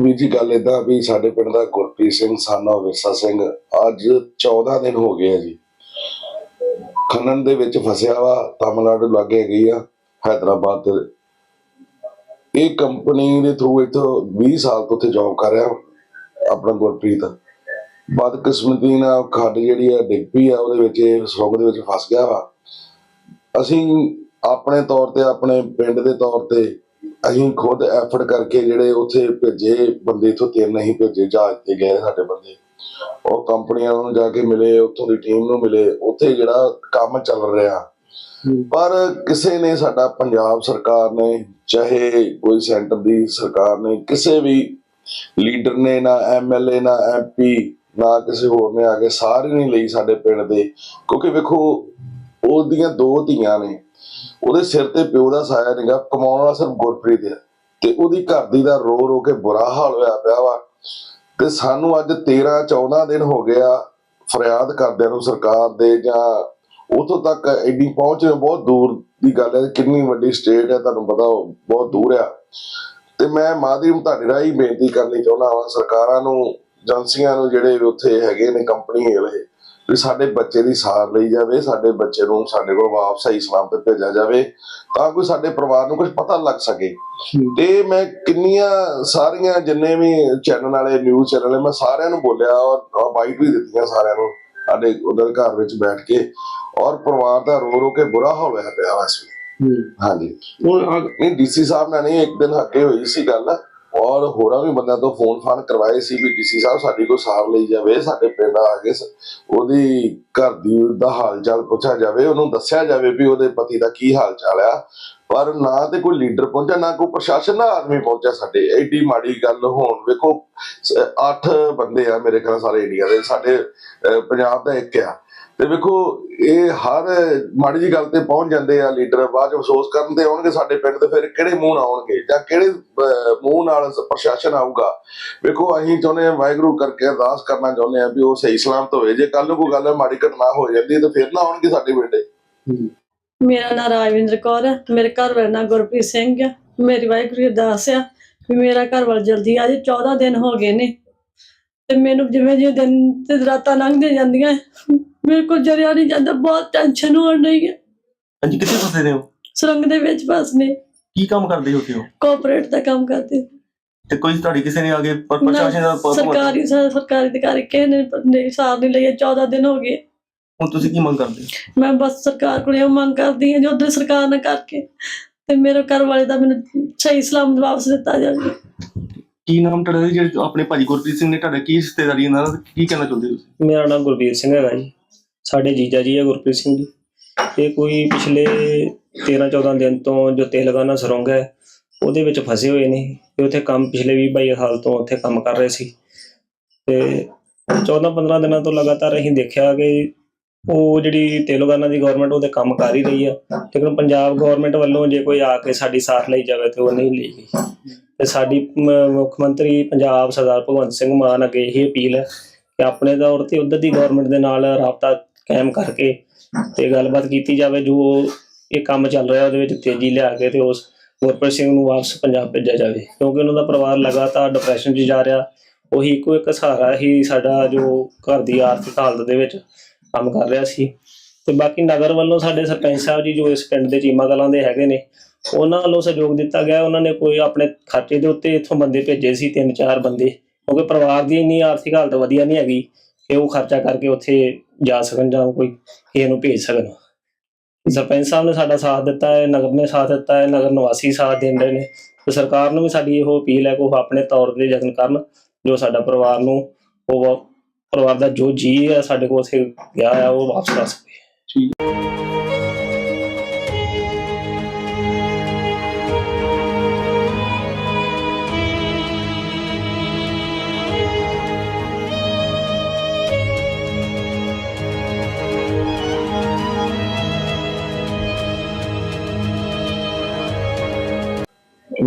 ਵੀਰ ਜੀ ਗੱਲ ਇਦਾਂ ਵੀ ਸਾਡੇ ਪਿੰਡ ਦਾ ਗੁਰਪ੍ਰੀਤ ਸਿੰਘ ਸਾਨਾ ਵਿਰਸਾ ਸਿੰਘ, ਅੱਜ 14 ਦਿਨ ਹੋ ਗਏ ਆ ਜੀ। ਖਨਨ ਦੇ ਵਿੱਚ ਫਸਿਆ ਵਾ, ਤਾਮਿਲਨਾਡੂ ਲਾਗੇ ਗਈ ਆ, ਹੈਦਰਾਬਾਦ ਇਹ ਕੰਪਨੀ ਦੇ ਥਰੂ ਇੱਥੋਂ 20 ਸਾਲ ਤੋਂ ਉੱਥੇ ਜੌਬ ਕਰ ਰਿਹਾ ਆਪਣਾ ਗੁਰਪ੍ਰੀਤ। ਬਦਕਿਸਮਤੀ ਨਾਲ ਖੱਡ ਜਿਹੜੀ ਆ ਡਿੱਪੀ ਆ, ਉਹਦੇ ਵਿੱਚ, ਇਹ ਸੁਰੰਗ ਦੇ ਵਿੱਚ ਫਸ ਗਿਆ ਵਾ। ਅਸੀਂ ਆਪਣੇ ਤੌਰ ਤੇ, ਆਪਣੇ ਪਿੰਡ ਦੇ ਤੌਰ ਤੇ ਅਸੀਂ ਖੁਦ ਐਫਰਟ ਕਰਕੇ ਜਿਹੜੇ ਉੱਥੇ ਭੇਜੇ ਬੰਦੇ ਇਥੋਂ ਤਿੰਨ ਨਹੀਂ ਭੇਜੇ ਜਹਾਜ਼ ਤੇ ਗਏ ਸਾਡੇ ਬੰਦੇ। ਉਹ ਕੰਪਨੀਆਂ ਨੂੰ ਜਾ ਕੇ ਮਿਲੇ ਉੱਥੋਂ ਦੀ ਟੀਮ ਨੂੰ ਮਿਲੇ ਉੱਥੇ ਜਿਹੜਾ ਕੰਮ ਚੱਲ ਰਿਹਾ। ਪਰ ਕਿਸੇ ਨੇ ਸਾਡਾ ਪੰਜਾਬ ਸਰਕਾਰ ਨੇ ਚਾਹੇ ਕੋਈ ਸੈਂਟਰ ਦੀ ਸਰਕਾਰ ਨੇ ਕਿਸੇ ਵੀ ਲੀਡਰ ਨੇ ਨਾ ਐਮਐਲਏ ਨਾ ਐਮਪੀ ਨਾ ਕਿਸੇ ਹੋਰ ਨੇ ਆ ਕੇ ਸਾਰੇ ਨਹੀਂ ਲਈ ਸਾਡੇ ਪਿੰਡ ਦੇ। ਕਿਉਂਕਿ ਵੇਖੋ ਉਹਦੀਆਂ ਦੋ ਧੀਆਂ ਨੇ। ਉਹਦੇ ਸਿਰ ਤੇ ਪਿਓ ਦਾ ਸਾਇਆ ਨਹੀਂਗਾ ਕਮਾਉਣ ਵਾਲਾ ਸਿਰਫ ਗੁਰਪ੍ਰੀਤ ਹੈ ਤੇ ਉਹਦੀ ਘਰ ਦੀ ਦਾ ਰੋ ਰੋ ਕੇ ਬੁਰਾ ਹਾਲ ਹੋਇਆ ਪਿਆ ਵਾ। ਤੇ ਸਾਨੂੰ ਅੱਜ 13 14 ਦਿਨ ਹੋ ਗਿਆ ਫਰਿਆਦ ਕਰਦਿਆਂ ਨੂੰ ਸਰਕਾਰ ਦੇ ਜਾਂ ਉਥੋਂ ਤੱਕ ਐਡੀ ਪਹੁੰਚ ਬਹੁਤ ਦੂਰ ਦੀ ਗੱਲ ਹੈ, ਕਿੰਨੀ ਵੱਡੀ ਸਟੇਟ ਹੈ, ਤੁਹਾਨੂੰ ਪਤਾ ਬਹੁਤ ਦੂਰ ਆ। ਤੇ ਮੈਂ ਮਾਧਿਅਮ ਤੁਹਾਡੇ ਰਾਹੀਂ ਬੇਨਤੀ ਕਰਨੀ ਚਾਹੁੰਦਾ ਹਾਂ ਸਰਕਾਰਾਂ ਨੂੰ, ਏਜੰਸੀਆਂ ਨੂੰ ਜਿਹੜੇ ਉੱਥੇ ਹੈਗੇ ਨੇ ਕੰਪਨੀ ਵਾਲੇ ਵੀ ਸਾਡੇ ਬੱਚੇ ਦੀ ਸਾਰ ਲਈ ਜਾਵੇ ਸਾਡੇ ਬੱਚੇ ਨੂੰ ਸਾਡੇ ਕੋਲ ਵਾਪਸ ਸਹੀ ਸਲਾਮਤ ਭੇਜਿਆ ਜਾਵੇ ਤਾਂ ਕੋਈ ਸਾਡੇ ਪਰਿਵਾਰ ਨੂੰ ਕੁਝ ਪਤਾ ਲੱਗ ਸਕੇ। ਤੇ ਮੈਂ ਕਿੰਨੀਆਂ ਸਾਰੀਆਂ ਜਿੰਨੇ ਵੀ ਚੈਨਲ ਵਾਲੇ ਨਿਊਜ਼ ਚੈਨਲ ਵਾਲੇ ਮੈਂ ਸਾਰਿਆਂ ਨੂੰ ਬੋਲਿਆ ਔਰ ਬਾਈਟ ਵੀ ਦਿੱਤੀਆਂ ਸਾਰਿਆਂ ਨੂੰ ਸਾਡੇ ਉਹਦੇ ਘਰ ਵਿੱਚ ਬੈਠ ਕੇ। ਔਰ ਪਰਿਵਾਰ ਦਾ ਰੋ ਰੋ ਕੇ ਬੁਰਾ ਹਾਲ ਹੋਇਆ ਪਿਆ ਵਾ ਇਸ ਵੇਲੇ। ਹਾਂਜੀ। ਨਹੀਂ ਡੀਸੀ ਸਾਹਿਬ ਨਾਲ ਨਹੀਂ ਇੱਕ ਦਿਨ ਅੱਗੇ ਹੋਈ ਸੀ ਗੱਲ। ਔਰ ਹੋਰਾਂ ਵੀ ਬੰਦਿਆਂ ਤੋਂ ਫੋਨ ਫਾਨ ਕਰਵਾਏ ਸੀ ਵੀ ਡੀਸੀ ਸਾਹਿਬ ਸਾਡੀ ਕੋਈ ਸਾਰ ਲਈ ਜਾਵੇ, ਸਾਡੇ ਪਿੰਡ ਆ ਕੇ ਉਹਦੀ ਘਰ ਦੀ ਦਾ ਹਾਲ ਚਾਲ ਪੁੱਛਿਆ ਜਾਵੇ, ਉਹਨੂੰ ਦੱਸਿਆ ਜਾਵੇ ਵੀ ਉਹਦੇ ਪਤੀ ਦਾ ਕੀ ਹਾਲ ਚਾਲ ਆ। ਪਰ ਨਾ ਤੇ ਕੋਈ ਲੀਡਰ ਪਹੁੰਚਿਆ, ਨਾ ਕੋਈ ਪ੍ਰਸ਼ਾਸਨ ਦਾ ਆਦਮੀ ਪਹੁੰਚਿਆ ਸਾਡੇ। ਐਡੀ ਮਾੜੀ ਗੱਲ ਹੋਣ ਵੇਖੋ, ਸ- ਬੰਦੇ ਆ ਮੇਰੇ ਖਿਆਲ ਸਾਰੇ ਇੰਡੀਆ ਦੇ, ਸਾਡੇ ਪੰਜਾਬ ਦਾ ਇੱਕ ਆ। ਤੇ ਵੇਖੋ, ਇਹ ਹਰ ਮਾੜੀ ਜੀ ਗੱਲ ਤੇ ਪਹੁੰਚ ਜਾਂਦੇ ਆ ਲੀਡਰ, ਬਾਅਦ ਚ ਅਫਸੋਸ ਕਰਨ ਤੇ ਆਉਣਗੇ ਸਾਡੇ ਪਿੰਡ ਤੇ, ਫਿਰ ਕਿਹੜੇ ਮੂੰਹ ਨਾਲ ਆਉਣਗੇ ਜਾਂ ਕਿਹੜੇ ਮੂੰਹ ਨਾਲ ਪ੍ਰਸ਼ਾਸਨ ਆਊਗਾ? ਵੇਖੋ, ਅਸੀਂ ਚਾਹੁੰਦੇ ਆ ਵਾਹਿਗੁਰੂ ਕਰਕੇ ਅਰਦਾਸ ਕਰਨਾ ਚਾਹੁੰਦੇ ਆ ਵੀ ਉਹ ਸਹੀ ਸਲਾਮਤ ਹੋਵੇ। ਜੇ ਕੱਲ ਨੂੰ ਕੋਈ ਗੱਲ ਮਾੜੀ ਘਟਨਾ ਹੋ ਜਾਂਦੀ ਤਾਂ ਫਿਰ ਨਾ ਆਉਣਗੇ ਸਾਡੇ ਪਿੰਡੇ। ਮੇਰਾ ਨਾਮ ਰਾਜਵਿੰਦਰ ਕੌਰ ਹੈ, ਮੇਰੇ ਘਰ ਵਾਲਾ ਨਾਂ ਗੁਰਪ੍ਰੀਤ ਸਿੰਘ ਹੈ। ਮੇਰੀ ਵਾਹਿਗੁਰੂ ਅਰਦਾਸ ਆ ਵੀ ਮੇਰਾ ਘਰ ਵਾਲਾ ਜਲਦੀ ਆ ਜੇ 14 ਦਿਨ ਹੋ ਗਏ ਨੇ। ਤੇ ਮੈਨੂੰ ਜਿਵੇਂ ਜਿਵੇਂ ਦਿਨ ਤੇ ਰਾਤਾਂ ਲੰਘਦੇ ਜਾਂਦੀਆਂ ਮੇਰੇ ਕੋਲ ਜਰਿਆ ਨਹੀਂ ਜਾਂਦਾ ਬਹੁਤ ਟੈਨਸ਼ਨ ਹੋਣ ਰਹੀ ਹੈ। ਹਾਂਜੀ ਕਿੱਥੇ ਫਸੇ ਨੇ ਹੋ ਸੁਰੰਗ ਦੇ ਵਿੱਚ ਬਸ ਨੇ। ਕੀ ਕੰਮ ਕਰਦੇ ਹੋ ਤੁਸੀਂ ਕੋਆਪਰੇਟ ਦਾ ਕੰਮ ਕਰਦੇ ਤੇ ਕੋਈ ਤੁਹਾਡੀ ਕਿਸੇ ਨੇ ਆਗੇ ਪਰ ਪ੍ਰਸ਼ਾਸਨ ਦਾ ਪ- ਸਰਕਾਰੀ ਸਰਕਾਰੀ ਅਧਿਕਾਰੀ ਕਿਸੇ ਨੇ ਨਹੀਂ ਸਾਰ ਨਹੀਂ ਲਈਏ 14 ਦਿਨ ਹੋ ਗਏ। ਹੁਣ ਤੁਸੀਂ ਕੀ ਮੰਗ ਕਰਦੇ ਹੋ? ਮੈਂ ਬਸ ਸਰਕਾਰ ਕੋਲ ਇਹ ਮੰਗ ਕਰਦੀ ਹਾਂ ਜੋ ਉਧਰ ਸਰਕਾਰ ਨੇ ਕਰਕੇ ਤੇ ਮੇਰੇ ਘਰ ਵਾਲੇ ਦਾ ਮੈਨੂੰ ਸਹੀ ਸਲਾਮਤ ਵਾਪਸ ਦਿੱਤਾ ਜਾਵੇ। ਕੀ ਨਾਮ ਤੁਹਾਡਾ ਜੀ, ਜਿਹੜੇ ਆਪਣੇ ਭਾਜੀ ਗੁਰਪ੍ਰੀਤ ਸਿੰਘ ਨੇ ਤੁਹਾਡਾ ਕੀ ਰਿਸ਼ਤੇਦਾਰੀ ਨਾਲ ਕੀ ਕਹਿਣਾ ਚਾਹੁੰਦੇ ਹੋ ਤੁਸੀਂ? ਮੇਰਾ ਨਾਮ ਗੁਰਬੀਰ ਸਿੰਘ ਹੈਗਾ ਜੀ। ਸਾਡੇ ਜੀਜਾ ਜੀ ਹੈ ਗੁਰਪ੍ਰੀਤ ਸਿੰਘ ਜੀ। ਇਹ ਕੋਈ ਪਿਛਲੇ 13 14 ਦਿਨ ਤੋਂ ਜੋ ਤੇਲੰਗਾਨਾ ਸੁਰੰਗ ਹੈ, ਉਹਦੇ ਵਿੱਚ ਫਸੇ ਹੋਏ ਨੇ। ਤੇ ਉੱਥੇ ਕੰਮ ਪਿਛਲੇ 20 22 ਸਾਲ ਤੋਂ ਉੱਥੇ ਕੰਮ ਕਰ ਰਹੇ ਸੀ। ਤੇ 14 15 ਦਿਨਾਂ ਤੋਂ ਲਗਾਤਾਰ ਅਸੀਂ ਦੇਖਿਆ ਕਿ ਉਹ ਜਿਹੜੀ ਤੇਲੰਗਾਨਾ ਦੀ ਗਵਰਨਮੈਂਟ ਉਹਦੇ ਕੰਮ ਕਰ ਹੀ ਰਹੀ ਆ। ਲੇਕਿਨ ਪੰਜਾਬ ਗਵਰਨਮੈਂਟ ਵੱਲੋਂ ਜੇ ਕੋਈ ਆ ਕੇ ਸਾਡੀ ਸਾਥ ਲਈ ਜਾਵੇ ਤੇ ਉਹ ਨਹੀਂ ਲਈ ਗਈ। ਤੇ ਸਾਡੀ ਮੁੱਖ ਮੰਤਰੀ ਪੰਜਾਬ ਸਰਦਾਰ ਭਗਵੰਤ ਸਿੰਘ ਮਾਨ ਅੱਗੇ ਇਹ ਅਪੀਲ ਹੈ ਕਿ ਆਪਣੇ ਤੌਰ ਤੇ ਉਧਰ ਦੀ ਗਵਰਨਮੈਂਟ ਦੇ ਨਾਲ ਰਾਬਤਾ ਕਾਇਮ ਕਰਕੇ ਤੇ ਗੱਲਬਾਤ ਕੀਤੀ ਜਾਵੇ, ਜੋ ਇਹ ਕੰਮ ਚੱਲ ਰਿਹਾ ਉਹਦੇ ਵਿੱਚ ਤੇਜ਼ੀ ਲਿਆ ਕੇ ਤੇ ਉਸ ਗੁਰਪ੍ਰੀਤ ਸਿੰਘ ਨੂੰ ਵਾਪਸ ਪੰਜਾਬ ਭੇਜਿਆ ਜਾਵੇ। ਕਿਉਂਕਿ ਉਹਨਾਂ ਦਾ ਪਰਿਵਾਰ ਲਗਾਤਾਰ ਡਿਪਰੈਸ਼ਨ 'ਚ ਜਾ ਰਿਹਾ, ਉਹੀ ਇੱਕੋ ਇੱਕ ਸਹਾਰਾ ਹੀ ਸਾਡਾ ਜੋ ਘਰ ਦੀ ਆਰਥਿਕ ਹਾਲਤ ਦੇ ਵਿੱਚ ਕੰਮ ਕਰ ਰਿਹਾ ਸੀ। ਤੇ ਬਾਕੀ ਨਗਰ ਵੱਲੋਂ ਸਾਡੇ ਸਰਪੰਚ ਸਾਹਿਬ ਜੀ, ਜੋ ਇਸ ਪਿੰਡ ਦੇ ਚੀਮਾ ਕਲਾਂ ਦੇ ਹੈਗੇ ਨੇ, ਉਹਨਾਂ ਵੱਲੋਂ ਸਹਿਯੋਗ ਦਿੱਤਾ ਗਿਆ। ਉਹਨਾਂ ਨੇ ਕੋਈ ਆਪਣੇ ਖਰਚੇ ਦੇ ਉੱਤੇ ਇੱਥੋਂ ਬੰਦੇ ਭੇਜੇ ਸੀ, ਤਿੰਨ ਚਾਰ ਬੰਦੇ। ਕਿਉਂਕਿ ਪਰਿਵਾਰ ਦੀ ਇੰਨੀ ਆਰਥਿਕ ਹਾਲਤ ਵਧੀਆ ਨਹੀਂ ਹੈਗੀ ਕਿ ਉਹ ਖਰਚਾ ਕਰਕੇ ਉੱਥੇ ਜਾ ਸਕਣ ਜਾਂ ਕੋਈ ਕਿਸੇ ਨੂੰ ਭੇਜ ਸਕਣ। ਸਰਪੰਚ ਸਾਹਿਬ ਨੇ ਸਾਡਾ ਸਾਥ ਦਿੱਤਾ ਹੈ, ਨਗਰ ਨੇ ਸਾਥ ਦਿੱਤਾ ਹੈ, ਨਗਰ ਨਿਵਾਸੀ ਸਾਥ ਦੇ ਰਹੇ ਨੇ। ਤੇ ਸਰਕਾਰ ਨੂੰ ਵੀ ਸਾਡੀ ਇਹੋ ਅਪੀਲ ਹੈ ਕਿ ਉਹ ਆਪਣੇ ਤੌਰ ਤੇ ਯਤਨ ਕਰਨ, ਜੋ ਸਾਡਾ ਪਰਿਵਾਰ ਨੂੰ, ਉਹ ਪਰਿਵਾਰ ਦਾ ਜੋ ਜੀ ਹੈ, ਸਾਡੇ ਕੋਲ ਉੱਥੇ ਗਿਆ ਹੈ ਉਹ ਵਾਪਸ ਕਰ ਸਕੇ।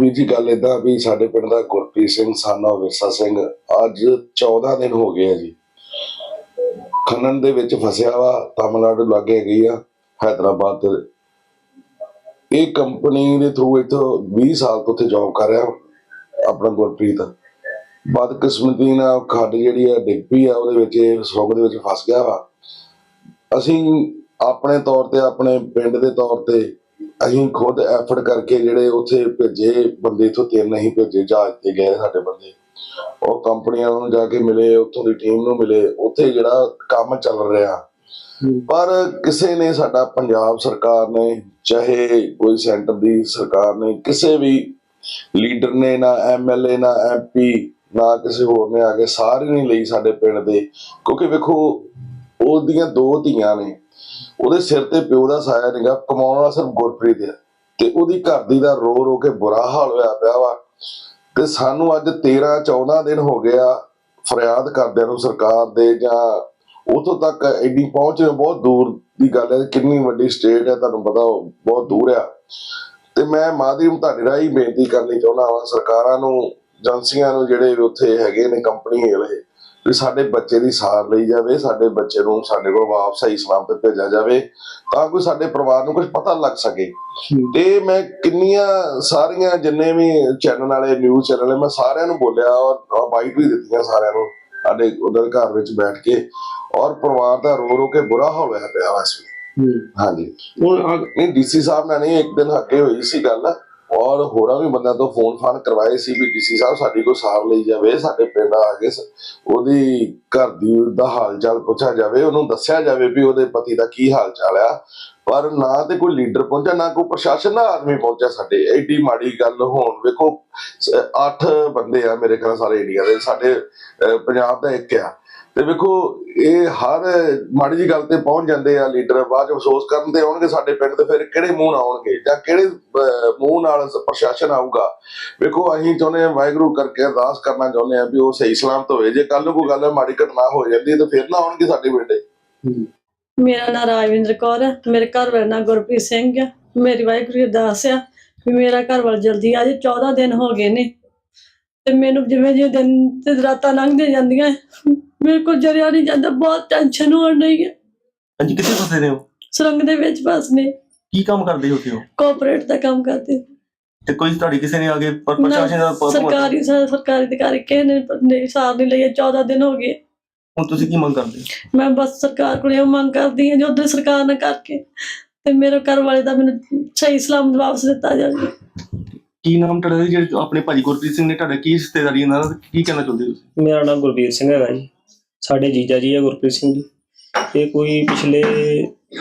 ਵੀਰ ਜੀ ਗੱਲ ਇਦਾਂ ਵੀ ਸਾਡੇ ਪਿੰਡ ਦਾ ਗੁਰਪ੍ਰੀਤ ਸਿੰਘ ਸਾਨਾ ਵਿਰਸਾ ਸਿੰਘ, ਅੱਜ 14 ਦਿਨ ਹੋ ਗਏ ਆ ਜੀ। ਖਨਨ ਦੇ ਵਿੱਚ ਫਸਿਆ ਵਾ, ਤਾਮਿਲਨਾਡੂ ਲਾਗੇ ਗਈ ਆ, ਹੈਦਰਾਬਾਦ ਤੇ। ਇਹ ਕੰਪਨੀ ਦੇ ਥਰੂ ਇੱਥੋਂ 20 ਸਾਲ ਤੋਂ ਉੱਥੇ ਜੌਬ ਕਰ ਰਿਹਾ, ਆਪਣਾ ਗੁਰਪ੍ਰੀਤ। ਬਦਕਿਸਮਤੀ ਨਾਲ ਖੱਡ ਜਿਹੜੀ ਆ, ਡਿੱਗ ਪਈ ਆ, ਉਹਦੇ ਵਿੱਚ ਇਹ ਸੁਰੰਗ ਦੇ ਵਿੱਚ ਫਸ ਗਿਆ ਵਾ। ਅਸੀਂ ਆਪਣੇ ਤੌਰ ਤੇ, ਆਪਣੇ ਪਿੰਡ ਦੇ ਤੌਰ ਤੇ ਅਸੀਂ ਖੁਦ ਐਫਰਟ ਕਰਕੇ ਜਿਹੜੇ ਉੱਥੇ ਭੇਜੇ ਬੰਦੇ ਇੱਥੋਂ ਤਿੰਨ ਨਹੀਂ ਭੇਜੇ ਜਹਾਜ਼ ਤੇ ਗਏ ਸਾਡੇ ਬੰਦੇ। ਉਹ ਕੰਪਨੀਆਂ ਨੂੰ ਜਾ ਕੇ ਮਿਲੇ ਉੱਥੋਂ ਦੀ ਟੀਮ ਨੂੰ ਮਿਲੇ ਉੱਥੇ ਜਿਹੜਾ ਕੰਮ ਚੱਲ ਰਿਹਾ। ਪਰ ਕਿਸੇ ਨੇ ਸਾਡਾ ਪੰਜਾਬ ਸਰਕਾਰ ਨੇ ਚਾਹੇ ਕੋਈ ਸੈਂਟਰ ਦੀ ਸਰਕਾਰ ਨੇ ਕਿਸੇ ਵੀ ਲੀਡਰ ਨੇ ਨਾ ਐਮਐਲਏ ਨਾ ਐਮਪੀ ਨਾ ਕਿਸੇ ਹੋਰ ਨੇ ਆ ਕੇ ਸਾਰੇ ਨਹੀਂ ਲਈ ਸਾਡੇ ਪਿੰਡ ਦੇ। ਕਿਉਂਕਿ ਵੇਖੋ ਉਹਦੀਆਂ ਦੋ ਧੀਆਂ ਨੇ। ਉਹਦੇ ਸਿਰ ਤੇ ਪਿਓ ਦਾ ਸਾਇਆ ਨਿਗਾ, ਕਮਾਉਣ ਵਾਲਾ ਸਿਰਫ ਗੁਰਪ੍ਰੀਤ ਹੈ ਤੇ ਉਹਦੀ ਘਰ ਦੀ ਦਾ ਰੋ ਰੋ ਕੇ ਬੁਰਾ ਹਾਲ ਹੋਇਆ ਪਿਆ ਵਾ। ਤੇ ਸਾਨੂੰ ਅੱਜ 13 14 ਦਿਨ ਹੋ ਗਿਆ ਫਰਿਆਦ ਕਰਦਿਆਂ ਨੂੰ ਸਰਕਾਰ ਦੇ ਜਾਂ ਉਥੋਂ ਤੱਕ ਐਡੀ ਪਹੁੰਚ ਬਹੁਤ ਦੂਰ ਦੀ ਗੱਲ ਹੈ, ਕਿੰਨੀ ਵੱਡੀ ਸਟੇਟ ਹੈ, ਤੁਹਾਨੂੰ ਪਤਾ ਬਹੁਤ ਦੂਰ ਆ। ਤੇ ਮੈਂ ਮਾਧਿਅਮ ਤੁਹਾਡੇ ਰਾਹੀਂ ਬੇਨਤੀ ਕਰਨੀ ਚਾਹੁੰਦਾ ਹਾਂ ਸਰਕਾਰਾਂ ਨੂੰ, ਏਜੰਸੀਆਂ ਨੂੰ ਜਿਹੜੇ ਉੱਥੇ ਹੈਗੇ ਨੇ, ਕੰਪਨੀ ਵਾਲੇ ਵੀ ਸਾਡੇ ਬੱਚੇ ਦੀ ਸਾਰ ਲਈ ਜਾਵੇ ਸਾਡੇ ਬੱਚੇ ਨੂੰ ਸਾਡੇ ਕੋਲ ਵਾਪਸ ਸਹੀ ਸਲਾਮਤ ਭੇਜਿਆ ਜਾਵੇ ਤਾਂ ਕੋਈ ਸਾਡੇ ਪਰਿਵਾਰ ਨੂੰ ਕੁਝ ਪਤਾ ਲੱਗ ਸਕੇ। ਤੇ ਮੈਂ ਕਿੰਨੀਆਂ ਸਾਰੀਆਂ ਜਿੰਨੇ ਵੀ ਚੈਨਲ ਵਾਲੇ ਨਿਊਜ਼ ਚੈਨਲ ਮੈਂ ਸਾਰਿਆਂ ਨੂੰ ਬੋਲਿਆ ਔਰ ਬਾਈਟ ਵੀ ਦਿੱਤੀਆਂ ਸਾਰਿਆਂ ਨੂੰ ਸਾਡੇ ਉਧਰ ਘਰ ਵਿੱਚ ਬੈਠ ਕੇ ਔਰ ਪਰਿਵਾਰ ਦਾ ਰੋ ਰੋ ਕੇ ਬੁਰਾ ਹਾਲ ਹੋਇਆ ਪਿਆ ਵਾ ਇਸ ਵੇਲੇ। ਹਾਂਜੀ। ਹੁਣ ਨਹੀਂ ਡੀਸੀ ਸਾਹਿਬ ਨਾਲ ਨਹੀਂ ਇੱਕ ਦਿਨ ਅੱਗੇ ਹੋਈ ਸੀ ਗੱਲ। ਔਰ ਹੋਰਾਂ ਵੀ ਬੰਦਿਆਂ ਤੋਂ ਫੋਨ ਫਾਨ ਕਰਵਾਏ ਸੀ ਵੀ ਡੀਸੀ ਸਾਹਿਬ ਸਾਡੀ ਕੋਈ ਸਾਰ ਲਈ ਜਾਵੇ, ਸਾਡੇ ਪਿੰਡ ਆ ਕੇ ਉਹਦੀ ਘਰ ਦੀ ਦਾ ਹਾਲ ਚਾਲ ਪੁੱਛਿਆ ਜਾਵੇ, ਉਹਨੂੰ ਦੱਸਿਆ ਜਾਵੇ ਵੀ ਉਹਦੇ ਪਤੀ ਦਾ ਕੀ ਹਾਲ ਚਾਲ ਆ। ਪਰ ਨਾ ਤੇ ਕੋਈ ਲੀਡਰ ਪਹੁੰਚਿਆ, ਨਾ ਕੋਈ ਪ੍ਰਸ਼ਾਸਨ ਦਾ ਆਦਮੀ ਪਹੁੰਚਿਆ ਸਾਡੇ। ਐਡੀ ਮਾੜੀ ਗੱਲ ਹੋਣ ਵੇਖੋ, ਸ- ਅੱਠ ਬੰਦੇ ਆ ਮੇਰੇ ਖਿਆਲ ਸਾਰੇ ਇੰਡੀਆ ਦੇ, ਸਾਡੇ ਪੰਜਾਬ ਦਾ ਇੱਕ ਆ। ਤੇ ਵੇਖੋ ਇਹ ਹਰ ਮਾੜੀ ਜੀ ਗੱਲ ਤੇ ਪਹੁੰਚ ਜਾਂਦੇ ਆ ਲੀਡਰ ਬਾਅਦ ਅਫਸੋਸ ਕਰਨ ਤੇ ਆਉਣਗੇ ਸਾਡੇ ਪਿੰਡ ਤੇ ਫਿਰ ਕਿਹੜੇ ਮੂੰਹ ਨਾਲ ਆਉਣਗੇ ਜਾਂ ਕਿਹੜੇ ਮੂੰਹ ਨਾਲ ਪ੍ਰਸ਼ਾਸਨ ਆਊਗਾ? ਵੇਖੋ ਅਸੀਂ ਚਾਹੁੰਦੇ ਹਾਂ ਵਾਹਿਗੁਰੂ ਕਰਕੇ ਅਰਦਾਸ ਕਰਨਾ ਚਾਹੁੰਦੇ ਆ ਵੀ ਉਹ ਸਹੀ ਸਲਾਮਤ ਹੋਵੇ। ਜੇ ਕੱਲ ਨੂੰ ਕੋਈ ਗੱਲ ਮਾੜੀ ਘਟਨਾ ਹੋ ਜਾਂਦੀ ਹੈ ਤਾਂ ਫਿਰ ਨਾ ਆਉਣਗੇ ਸਾਡੇ ਪਿੰਡੇ। ਮੇਰਾ ਨਾਮ ਰਾਜਵਿੰਦਰ ਕੌਰ ਹੈ। ਮੇਰੇ ਘਰ ਵਾਲਾ ਨਾਂ ਗੁਰਪ੍ਰੀਤ ਸਿੰਘ ਹੈ। ਮੇਰੀ ਵਾਹਿਗੁਰੂ ਦੀ ਅਰਦਾਸ ਆ ਵੀ ਮੇਰਾ ਘਰ ਵਾਲਾ ਜਲਦੀ ਆ ਜੇ 14 ਦਿਨ ਹੋ ਗਏ ਨੇ। ਤੇ ਮੈਨੂੰ ਜਿਵੇਂ ਜਿਵੇਂ ਦਿਨ ਤੇ ਰਾਤਾਂ ਲੰਘਦੀਆਂ ਜਾਂਦੀਆਂ ਮੇਰੇ ਕੋਲ ਜਰਿਆ ਨਹੀਂ ਜਾਂਦਾ ਬਹੁਤ ਟੈਨਸ਼ਨ ਹੋਣ ਰਹੀ ਹੈ ਹਾਂਜੀ ਕਿੱਥੇ ਫਸੇ ਨੇ ਹੋ ਸੁਰੰਗ ਦੇ ਵਿੱਚ ਬਸ ਨੇ। ਕੀ ਕੰਮ ਕਰਦੇ ਹੋ ਹੋ ਕੋਆਪਰੇਟ ਦਾ ਕੰਮ ਕਰਦੇ। ਤੇ ਕੋਈ ਤੁਹਾਡੀ ਕਿਸੇ ਨੇ ਆਗੇ ਪਰ ਪ੍ਰਸ਼ਾਸਨ ਦਾ ਪ- ਸਰਕਾਰੀ ਸਰਕਾਰੀ ਅਧਿਕਾਰੀ ਕਿਸੇ ਨੇ ਨਹੀਂ ਸਾਰ ਨਹੀਂ ਲਈ 14 ਦਿਨ ਹੋ ਗਏ। ਹੁਣ ਤੁਸੀਂ ਕੀ ਮੰਗ ਕਰਦੇ ਹੋ? ਮੈਂ ਬਸ ਸਰਕਾਰ ਕੋਲ ਮੰਗ ਕਰਦੀ ਹਾਂ ਜੋ ਉਧਰ ਸਰਕਾਰ ਨੇ ਕਰਕੇ ਤੇ ਮੇਰੇ ਘਰ ਵਾਲੇ ਦਾ ਮੈਨੂੰ ਸਹੀ ਸਲਾਮਤ ਵਾਪਸ ਦਿੱਤਾ ਜਾਵੇ। ਕੀ ਨਾਮ ਤੁਹਾਡਾ ਜੀ, ਜਿਹੜੇ ਆਪਣੇ ਭਾਜੀ ਗੁਰਪ੍ਰੀਤ ਸਿੰਘ ਨੇ ਤੁਹਾਡਾ ਕੀ ਰਿਸ਼ਤੇਦਾਰੀ ਨਾਲ ਕੀ ਕਹਿਣਾ ਚਾਹੁੰਦੇ ਹੋ ਤੁਸੀਂ? ਮੇਰਾ ਨਾਮ ਗੁਰਬੀਰ ਸਿੰਘ ਹੈਗਾ ਜੀ। ਸਾਡੇ ਜੀਜਾ ਜੀ ਹੈ ਗੁਰਪ੍ਰੀਤ ਸਿੰਘ ਜੀ। ਇਹ ਕੋਈ ਪਿਛਲੇ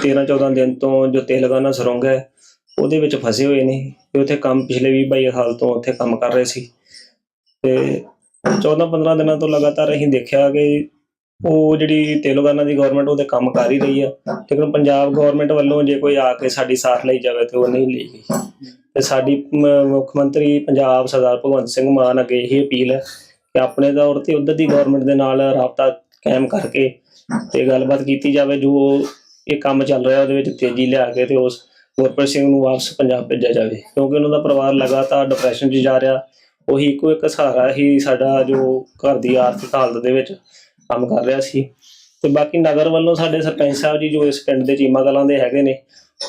13 14 ਦਿਨ ਤੋਂ ਜੋ ਤੇਲਗਾਨਾ ਸੁਰੰਗ ਹੈ, ਉਹਦੇ ਵਿੱਚ ਫਸੇ ਹੋਏ ਨੇ। ਤੇ ਉੱਥੇ ਕੰਮ ਪਿਛਲੇ 20 22 ਸਾਲ ਤੋਂ ਉੱਥੇ ਕੰਮ ਕਰ ਰਹੇ ਸੀ। ਤੇ 14 15 ਦਿਨਾਂ ਤੋਂ ਲਗਾਤਾਰ ਅਸੀਂ ਦੇਖਿਆ ਕਿ ਉਹ ਜਿਹੜੀ ਤੇਲੰਗਾਨਾ ਦੀ ਗਵਰਨਮੈਂਟ ਉਹਦੇ ਕੰਮ ਕਰ ਹੀ ਰਹੀ ਆ। ਲੇਕਿਨ ਪੰਜਾਬ ਗਵਰਨਮੈਂਟ ਵੱਲੋਂ ਜੇ ਕੋਈ ਆ ਕੇ ਸਾਡੀ ਸਾਥ ਲਈ ਜਾਵੇ ਤੇ ਉਹ ਨਹੀਂ ਲਈ ਗਈ। ਸਾਡੀ ਮੁੱਖ ਮੰਤਰੀ ਪੰਜਾਬ ਸਰਦਾਰ ਭਗਵੰਤ ਸਿੰਘ ਮਾਨ ਅੱਗੇ ਇਹ ਅਪੀਲ ਹੈ ਕਿ ਆਪਣੇ ਤੌਰ ਤੇ ਉਧਰ ਦੀ ਗਵਰਨਮੈਂਟ ਦੇ ਨਾਲ ਰਾਬਤਾ ਕਾਇਮ ਕਰਕੇ ਤੇ ਗੱਲਬਾਤ ਕੀਤੀ ਜਾਵੇ, ਜੋ ਇਹ ਕੰਮ ਚੱਲ ਰਿਹਾ ਉਹਦੇ ਵਿੱਚ ਤੇਜ਼ੀ ਲਿਆ ਕੇ ਤੇ ਉਸ ਗੁਰਪ੍ਰੀਤ ਸਿੰਘ ਨੂੰ ਵਾਪਸ ਪੰਜਾਬ ਭੇਜਿਆ ਜਾਵੇ। ਕਿਉਂਕਿ ਉਹਨਾਂ ਦਾ ਪਰਿਵਾਰ ਲਗਾਤਾਰ ਡਿਪਰੈਸ਼ਨ 'ਚ ਜਾ ਰਿਹਾ, ਉਹੀ ਇੱਕੋ ਇੱਕ ਸਹਾਰਾ ਹੀ ਸਾਡਾ ਜੋ ਘਰ ਦੀ ਆਰਥਿਕ ਹਾਲਤ ਦੇ ਵਿੱਚ ਕੰਮ ਕਰ ਰਿਹਾ ਸੀ। ਤੇ ਬਾਕੀ ਨਗਰ ਵੱਲੋਂ ਸਾਡੇ ਸਰਪੰਚ ਸਾਹਿਬ ਜੀ ਜੋ ਇਸ ਪਿੰਡ ਦੇ ਚੀਮਾ ਕਲਾਂ ਦੇ ਹੈਗੇ ਨੇ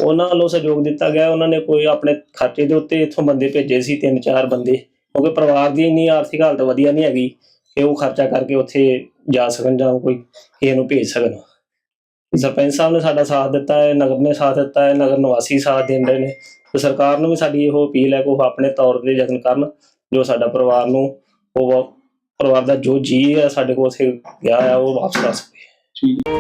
ਉਹਨਾਂ ਵੱਲੋਂ ਸਹਿਯੋਗ ਦਿੱਤਾ ਗਿਆ ਉਹਨਾਂ ਨੇ ਕੋਈ ਆਪਣੇ ਖਰਚੇ ਦੇ ਉੱਤੇ ਇੱਥੋਂ ਬੰਦੇ ਭੇਜੇ ਸੀ, ਤਿੰਨ ਚਾਰ ਬੰਦੇ। ਕਿਉਂਕਿ ਪਰਿਵਾਰ ਦੀ ਇੰਨੀ ਆਰਥਿਕ ਹਾਲਤ ਵਧੀਆ ਨਹੀਂ ਹੈਗੀ ਕਿ ਉਹ ਖਰਚਾ ਕਰਕੇ ਉੱਥੇ ਜਾ ਸਕਣ ਜਾਂ ਕੋਈ ਕਿਸੇ ਨੂੰ ਭੇਜ ਸਕਣ। ਸਰਪੰਚ ਸਾਹਿਬ ਨੇ ਸਾਡਾ ਸਾਥ ਦਿੱਤਾ ਹੈ, ਨਗਰ ਨੇ ਸਾਥ ਦਿੱਤਾ ਹੈ, ਨਗਰ ਨਿਵਾਸੀ ਸਾਥ ਦਿੰਦੇ ਨੇ। ਤੇ ਸਰਕਾਰ ਨੂੰ ਵੀ ਸਾਡੀ ਇਹੋ ਅਪੀਲ ਹੈ ਕਿ ਉਹ ਆਪਣੇ ਤੌਰ ਤੇ ਯਤਨ ਕਰਨ, ਜੋ ਸਾਡਾ ਪਰਿਵਾਰ ਨੂੰ ਉਹ ਵਾ- ਪਰਿਵਾਰ ਦਾ ਜੋ ਜੀ ਹੈ, ਸਾਡੇ ਕੋਲ ਉੱਥੇ ਗਿਆ ਹੈ ਉਹ ਵਾਪਸ ਕਰ ਸਕੇ। ਠੀਕ।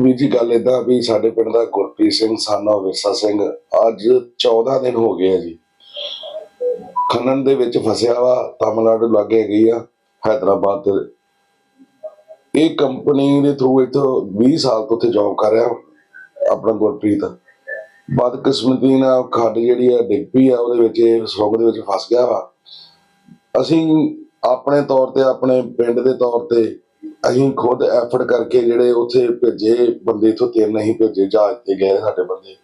ਵੀਰ ਜੀ ਗੱਲ ਏਦਾਂ ਵੀ ਸਾਡੇ ਪਿੰਡ ਦਾ ਗੁਰਪ੍ਰੀਤ ਸਿੰਘ, ਸਾਨਾ ਵਿਰਸਾ ਸਿੰਘ ਅੱਜ 14 ਦਿਨ ਹੋ ਗਏ ਆ ਜੀ। ਖਨਨ ਦੇ ਵਿੱਚ ਫਸਿਆ ਵਾ, ਤਾਮਿਲਨਾਡੂ ਲਾਗੇ ਗਈ ਆ, ਹੈਦਰਾਬਾਦ ਇਹ ਕੰਪਨੀ ਦੇ ਥਰੂ ਇੱਥੋਂ 20 ਸਾਲ ਤੋਂ ਉੱਥੇ ਜੌਬ ਕਰ ਰਿਹਾ ਆਪਣਾ ਗੁਰਪ੍ਰੀਤ। ਬਦਕਿਸਮਤੀ ਨਾਲ ਖੱਡ ਜਿਹੜੀ ਆ ਡਿੱਪੀ ਆ, ਉਹਦੇ ਵਿੱਚ, ਇਹ ਸੁਰੰਗ ਦੇ ਵਿੱਚ ਫਸ ਗਿਆ ਵਾ। ਅਸੀਂ ਆਪਣੇ ਤੌਰ ਤੇ, ਆਪਣੇ ਪਿੰਡ ਦੇ ਤੌਰ ਤੇ ਅਸੀਂ ਖੁਦ ਐਫਰਟ ਕਰਕੇ ਜਿਹੜੇ ਉੱਥੇ ਭੇਜੇ ਬੰਦੇ ਇੱਥੋਂ ਤਿੰਨ ਨਹੀਂ ਭੇਜੇ ਜਹਾਜ਼ ਤੇ ਗਏ ਸਾਡੇ ਬੰਦੇ।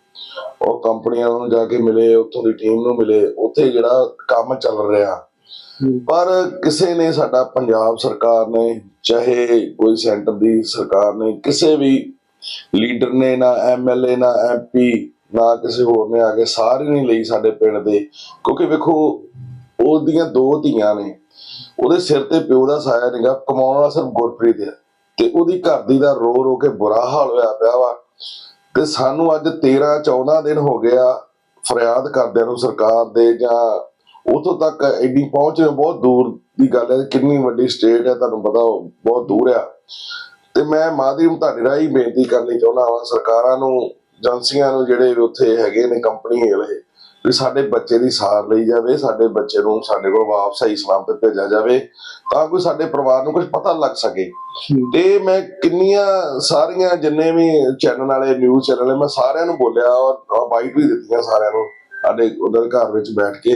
ਉਹ ਕੰਪਨੀਆਂ ਨੂੰ ਜਾ ਕੇ ਮਿਲੇ ਉੱਥੋਂ ਦੀ ਟੀਮ ਨੂੰ ਮਿਲੇ ਉੱਥੇ ਜਿਹੜਾ ਕੰਮ ਚੱਲ ਰਿਹਾ। ਪਰ ਕਿਸੇ ਨੇ ਸਾਡਾ ਪੰਜਾਬ ਸਰਕਾਰ ਨੇ ਚਾਹੇ ਕੋਈ ਸੈਂਟਰ ਦੀ ਸਰਕਾਰ ਨੇ ਕਿਸੇ ਵੀ ਲੀਡਰ ਨੇ ਨਾ ਐਮਐਲਏ ਨਾ ਐਮਪੀ ਨਾ ਕਿਸੇ ਹੋਰ ਨੇ ਆ ਕੇ ਸਾਰੀ ਨਹੀਂ ਲਈ ਸਾਡੇ ਪਿੰਡ ਦੇ। ਕਿਉਂਕਿ ਵੇਖੋ ਉਹਦੀਆਂ ਦੋ ਧੀਆਂ ਨੇ। ਉਹਦੇ ਸਿਰ ਤੇ ਪਿਓ ਦਾ ਸਾਇਆ ਨਹੀਂਗਾ ਕਮਾਉਣ ਵਾਲਾ ਸਿਰਫ ਗੁਰਪ੍ਰੀਤ ਹੈ ਤੇ ਉਹਦੀ ਘਰ ਦੀ ਦਾ ਰੋ ਰੋ ਕੇ ਬੁਰਾ ਹਾਲ ਹੋਇਆ ਪਿਆ ਵਾ। ਤੇ ਸਾਨੂੰ ਅੱਜ 13 14 ਦਿਨ ਹੋ ਗਿਆ ਫਰਿਆਦ ਕਰਦਿਆਂ ਨੂੰ ਸਰਕਾਰ ਦੇ, ਜਾਂ ਉਥੋਂ ਤੱਕ ਐਡੀ ਪਹੁੰਚ ਬਹੁਤ ਦੂਰ ਦੀ ਗੱਲ ਹੈ, ਕਿੰਨੀ ਵੱਡੀ ਸਟੇਟ ਹੈ, ਤੁਹਾਨੂੰ ਪਤਾ ਬਹੁਤ ਦੂਰ ਆ। ਤੇ ਮੈਂ ਮਾਧਿਅਮ ਤੁਹਾਡੇ ਰਾਹੀਂ ਬੇਨਤੀ ਕਰਨੀ ਚਾਹੁੰਦਾ ਹਾਂ ਸਰਕਾਰਾਂ ਨੂੰ, ਏਜੰਸੀਆਂ ਨੂੰ ਜਿਹੜੇ ਉੱਥੇ ਹੈਗੇ ਨੇ ਕੰਪਨੀ ਵਾਲੇ ਵੀ ਸਾਡੇ ਬੱਚੇ ਦੀ ਸਾਰ ਲਈ ਜਾਵੇ ਸਾਡੇ ਬੱਚੇ ਨੂੰ ਸਾਡੇ ਕੋਲ ਵਾਪਸ ਸਹੀ ਸਲਾਮਤ ਭੇਜਿਆ ਜਾਵੇ ਤਾਂ ਕੋਈ ਸਾਡੇ ਪਰਿਵਾਰ ਨੂੰ ਕੁਝ ਪਤਾ ਲੱਗ ਸਕੇ। ਤੇ ਮੈਂ ਕਿੰਨੀਆਂ ਸਾਰੀਆਂ ਜਿੰਨੇ ਵੀ ਚੈਨਲ ਵਾਲੇ ਨਿਊਜ਼ ਚੈਨਲ ਨੇ ਮੈਂ ਸਾਰਿਆਂ ਨੂੰ ਬੋਲਿਆ ਔਰ ਬਾਈਟ ਵੀ ਦਿੱਤੀਆਂ ਸਾਰਿਆਂ ਨੂੰ ਸਾਡੇ ਉਧਰ ਘਰ ਵਿੱਚ ਬੈਠ ਕੇ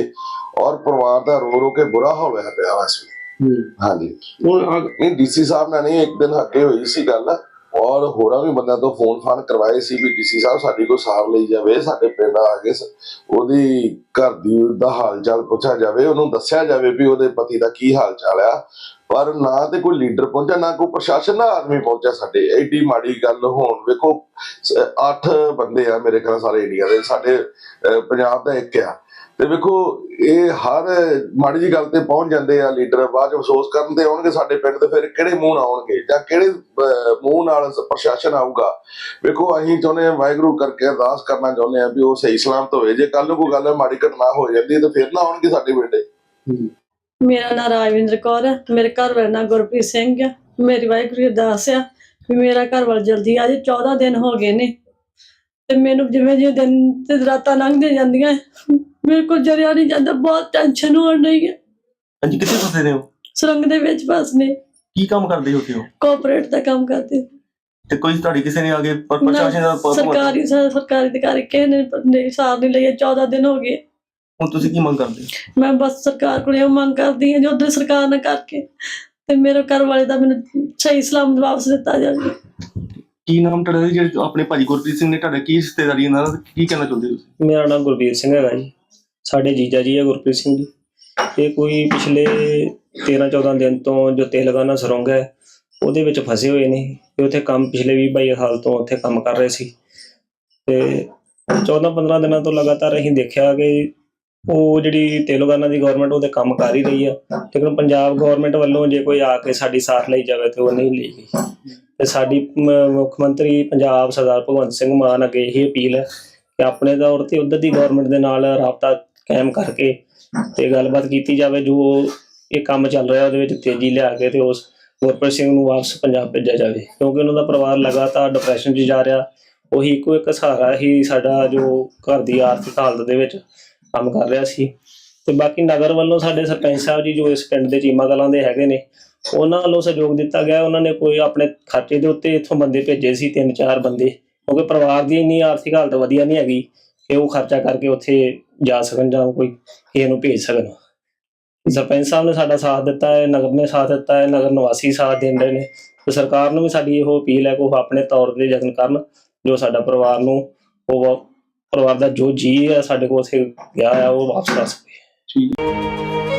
ਔਰ ਪਰਿਵਾਰ ਦਾ ਰੋ ਰੋ ਕੇ ਬੁਰਾ ਹਾਲ ਹੋਇਆ ਪਿਆ ਵਾ ਇਸ ਵੇਲੇ। ਹਾਂਜੀ। ਹੁਣ ਨਹੀਂ ਡੀਸੀ ਸਾਹਿਬ ਨਾਲ ਨਹੀਂ ਇੱਕ ਦਿਨ ਅੱਗੇ ਹੋਈ ਸੀ ਗੱਲ। ਔਰ ਹੋਰਾਂ ਵੀ ਬੰਦਿਆਂ ਤੋਂ ਫੋਨ ਫਾਨ ਕਰਵਾਏ ਸੀ ਵੀ ਡੀਸੀ ਸਾਹਿਬ ਸਾਡੀ ਕੋਈ ਸਾਰ ਲਈ ਜਾਵੇ, ਸਾਡੇ ਪਿੰਡ ਆ ਕੇ ਉਹਦੀ ਘਰ ਦੀ ਦਾ ਹਾਲ ਚਾਲ ਪੁੱਛਿਆ ਜਾਵੇ, ਉਹਨੂੰ ਦੱਸਿਆ ਜਾਵੇ ਵੀ ਉਹਦੇ ਪਤੀ ਦਾ ਕੀ ਹਾਲ ਚਾਲ ਆ। ਪਰ ਨਾ ਤੇ ਕੋਈ ਲੀਡਰ ਪਹੁੰਚਿਆ, ਨਾ ਕੋਈ ਪ੍ਰਸ਼ਾਸਨ ਨਾ ਆਦਮੀ ਪਹੁੰਚਿਆ ਸਾਡੇ। ਐਡੀ ਮਾੜੀ ਗੱਲ ਹੋਣ ਵੇਖੋ, ਸ- ਅੱਠ ਬੰਦੇ ਆ ਮੇਰੇ ਖਿਆਲ ਸਾਰੇ ਇੰਡੀਆ ਦੇ, ਸਾਡੇ ਪੰਜਾਬ ਦਾ ਇੱਕ ਆ। ਤੇ ਵੇਖੋ, ਇਹ ਹਰ ਮਾੜੀ ਜੀ ਗੱਲ ਤੇ ਪਹੁੰਚ ਜਾਂਦੇ ਆ ਲੀਡਰ, ਬਾਅਦ ਚ ਅਫਸੋਸ ਕਰਨ ਤੇ ਆਉਣਗੇ ਸਾਡੇ ਪਿੰਡ ਤੇ, ਫਿਰ ਕਿਹੜੇ ਮੂੰਹ ਨਾਲ ਆਉਣਗੇ? ਜਾਂ ਕਿਹੜੇ ਮੂੰਹ ਨਾਲ ਪ੍ਰਸ਼ਾਸਨ ਆਊਗਾ? ਵੇਖੋ, ਅਸੀਂ ਚਾਹੁੰਦੇ ਆ ਵਾਹਿਗੁਰੂ ਕਰਕੇ ਅਰਦਾਸ ਕਰਨਾ ਚਾਹੁੰਦੇ ਆ ਵੀ ਉਹ ਸਹੀ ਸਲਾਮਤ ਹੋਵੇ। ਜੇ ਕੱਲ ਨੂੰ ਕੋਈ ਗੱਲ ਮਾੜੀ ਘਟਨਾ ਹੋ ਜਾਂਦੀ ਹੈ ਤਾਂ ਫਿਰ ਨਾ ਆਉਣਗੇ ਸਾਡੇ ਬੇਟੇ। ਮੇਰਾ ਨਾਮ ਰਾਜਵਿੰਦਰ ਕੌਰ ਹੈ, ਮੇਰੇ ਘਰ ਵਾਲਾ ਨਾਂ ਗੁਰਪ੍ਰੀਤ ਸਿੰਘ ਹੈ। ਮੇਰੀ ਵਾਹਿਗੁਰੂ ਅਰਦਾਸ ਆ ਵੀ ਮੇਰਾ ਘਰ ਵਾਲਾ ਜਲਦੀ ਆ ਜੇ 14 ਦਿਨ ਹੋ ਗਏ ਨੇ। ਤੇ ਮੈਨੂੰ ਜਿਵੇਂ ਜਿਵੇਂ ਦਿਨ ਤੇ ਰਾਤਾਂ ਲੰਘਦੀਆਂ ਜਾਂਦੀਆਂ ਮੇਰੇ ਕੋਲ ਜਰਿਆ ਨਹੀਂ ਜਾਂਦਾ ਬਹੁਤ ਟੈਨਸ਼ਨ ਹੋਣ ਰਹੀ ਹੈ। ਹਾਂਜੀ ਕਿੱਥੇ ਫਸੇ ਨੇ ਹੋ ਸੁਰੰਗ ਦੇ ਵਿੱਚ ਬਸ ਨੇ। ਕੀ ਕੰਮ ਕਰਦੇ ਹੋ ਤੁਸੀਂ ਕੋਆਪਰੇਟ ਦਾ ਕੰਮ ਕਰਦੇ। ਤੇ ਕੋਈ ਤੁਹਾਡੀ ਕਿਸੇ ਨੇ ਆਗੇ ਨਾ, ਪ੍ਰਸ਼ਾਸਨ ਦਾ ਪ- ਸਰਕਾਰੀ ਸਰਕਾਰੀ ਅਧਿਕਾਰੀ ਕਿਸੇ ਨੇ ਨਹੀਂ ਸਾਰ ਨਹੀਂ ਲਈ 14 ਦਿਨ ਹੋ ਗਏ। ਹੁਣ ਤੁਸੀਂ ਕੀ ਮੰਗ ਕਰਦੇ ਹੋ? ਮੈਂ ਬਸ ਸਰਕਾਰ ਕੋਲ ਇਹ ਮੰਗ ਕਰਦੀ ਹਾਂ ਜੋ ਉਧਰ ਸਰਕਾਰ ਨੇ ਕਰਕੇ ਤੇ ਮੇਰੇ ਘਰ ਵਾਲੇ ਦਾ ਮੈਨੂੰ ਸਹੀ ਸਲਾਮਤ ਵਾਪਸ ਦਿੱਤਾ ਜਾਵੇ। ਕੀ ਨਾਮ ਤੁਹਾਡਾ ਜੀ? ਜਿਹੜੇ ਆਪਣੇ ਭਾਜੀ ਗੁਰਪ੍ਰੀਤ ਸਿੰਘ ਨੇ ਤੁਹਾਡਾ ਕੀ ਰਿਸ਼ਤੇਦਾਰੀ ਇਹਨਾਂ ਦਾ? ਕੀ ਕਹਿਣਾ ਚਾਹੁੰਦੇ ਹੋ ਤੁਸੀਂ? ਮੇਰਾ ਨਾਮ ਗੁਰਬੀਰ ਸਿੰਘ ਹੈਗਾ ਜੀ। ਸਾਡੇ ਜੀਜਾ ਜੀ ਹੈ ਗੁਰਪ੍ਰੀਤ ਸਿੰਘ ਜੀ। ਇਹ ਕੋਈ ਪਿਛਲੇ 13 14 ਦਿਨ ਤੋਂ ਜੋ ਤੇਲੰਗਾਨਾ ਸੁਰੰਗ ਹੈ, ਉਹਦੇ ਵਿੱਚ ਫਸੇ ਹੋਏ ਨੇ। ਤੇ ਉੱਥੇ ਕੰਮ ਪਿਛਲੇ 20 22 ਸਾਲ ਤੋਂ ਉੱਥੇ ਕੰਮ ਕਰ ਰਹੇ ਸੀ। ਤੇ 14 15 ਦਿਨਾਂ ਤੋਂ ਲਗਾਤਾਰ ਅਸੀਂ ਦੇਖਿਆ ਕਿ ਉਹ ਜਿਹੜੀ ਤੇਲੰਗਾਨਾ ਦੀ ਗਵਰਨਮੈਂਟ ਉਹਦੇ ਕੰਮ ਕਰ ਹੀ ਰਹੀ ਆ। ਲੇਕਿਨ ਪੰਜਾਬ ਗਵਰਨਮੈਂਟ ਵੱਲੋਂ ਜੇ ਕੋਈ ਆ ਕੇ ਸਾਡੀ ਸਾਥ ਲਈ ਜਾਵੇ ਤੇ ਉਹ ਨਹੀਂ ਲਈ ਗਈ। ਤੇ ਸਾਡੀ ਮੁੱਖ ਮੰਤਰੀ ਪੰਜਾਬ ਸਰਦਾਰ ਭਗਵੰਤ ਸਿੰਘ ਮਾਨ ਅੱਗੇ ਇਹ ਅਪੀਲ ਹੈ ਕਿ ਆਪਣੇ ਤੌਰ ਤੇ ਉਧਰ ਦੀ ਗਵਰਨਮੈਂਟ ਦੇ ਨਾਲ ਰਾਬਤਾ ਕਾਇਮ ਕਰਕੇ ਤੇ ਗੱਲਬਾਤ ਕੀਤੀ ਜਾਵੇ, ਜੋ ਇਹ ਕੰਮ ਚੱਲ ਰਿਹਾ ਉਹਦੇ ਵਿੱਚ ਤੇਜ਼ੀ ਲਿਆ ਕੇ ਤੇ ਉਸ ਗੁਰਪ੍ਰੀਤ ਸਿੰਘ ਨੂੰ ਵਾਪਸ ਪੰਜਾਬ ਭੇਜਿਆ ਜਾਵੇ। ਕਿਉਂਕਿ ਉਹਨਾਂ ਦਾ ਪਰਿਵਾਰ ਲਗਾਤਾਰ ਡਿਪਰੈਸ਼ਨ 'ਚ ਜਾ ਰਿਹਾ, ਉਹੀ ਇੱਕੋ ਇੱਕ ਸਹਾਰਾ ਹੀ ਸਾਡਾ ਜੋ ਘਰ ਦੀ ਆਰਥਿਕ ਹਾਲਤ ਦੇ ਵਿੱਚ ਕੰਮ ਕਰ ਰਿਹਾ ਸੀ। ਤੇ ਬਾਕੀ ਨਗਰ ਵੱਲੋਂ ਸਾਡੇ ਸਰਪੰਚ ਸਾਹਿਬ ਜੀ ਜੋ ਇਸ ਪਿੰਡ ਦੇ ਚੀਮਾ ਕਲਾਂ ਦੇ ਹੈਗੇ ਨੇ ਉਹਨਾਂ ਵੱਲੋਂ ਸਹਿਯੋਗ ਦਿੱਤਾ ਗਿਆ। ਉਹਨਾਂ ਨੇ ਕੋਈ ਆਪਣੇ ਖਰਚੇ ਦੇ ਉੱਤੇ ਇੱਥੋਂ ਬੰਦੇ ਭੇਜੇ ਸੀ, ਤਿੰਨ ਚਾਰ ਬੰਦੇ। ਕਿਉਂਕਿ ਪਰਿਵਾਰ ਦੀ ਇੰਨੀ ਆਰਥਿਕ ਹਾਲਤ ਵਧੀਆ ਨਹੀਂ ਹੈਗੀ ਕਿ ਉਹ ਖਰਚਾ ਕਰਕੇ ਉੱਥੇ ਜਾ ਸਕਣ ਜਾਂ ਕੋਈ ਕਿਸੇ ਨੂੰ ਭੇਜ ਸਕਣ। ਸਰਪੰਚ ਸਾਹਿਬ ਨੇ ਸਾਡਾ ਸਾਥ ਦਿੱਤਾ ਹੈ, ਨਗਰ ਨੇ ਸਾਥ ਦਿੱਤਾ ਹੈ, ਨਗਰ ਨਿਵਾਸੀ ਸਾਥ ਦੇ ਰਹੇ ਨੇ। ਤੇ ਸਰਕਾਰ ਨੂੰ ਵੀ ਸਾਡੀ ਇਹੋ ਅਪੀਲ ਹੈ ਕਿ ਉਹ ਆਪਣੇ ਤੌਰ ਤੇ ਯਤਨ ਕਰਨ, ਜੋ ਸਾਡਾ ਪਰਿਵਾਰ ਨੂੰ ਉਹ ਪਰਿਵਾਰ ਦਾ ਜੋ ਜੀ ਹੈ ਸਾਡੇ ਕੋਲ ਉੱਥੇ ਗਿਆ ਆ ਉਹ ਵਾਪਸ ਕਰ ਸਕੇ। ਠੀਕ।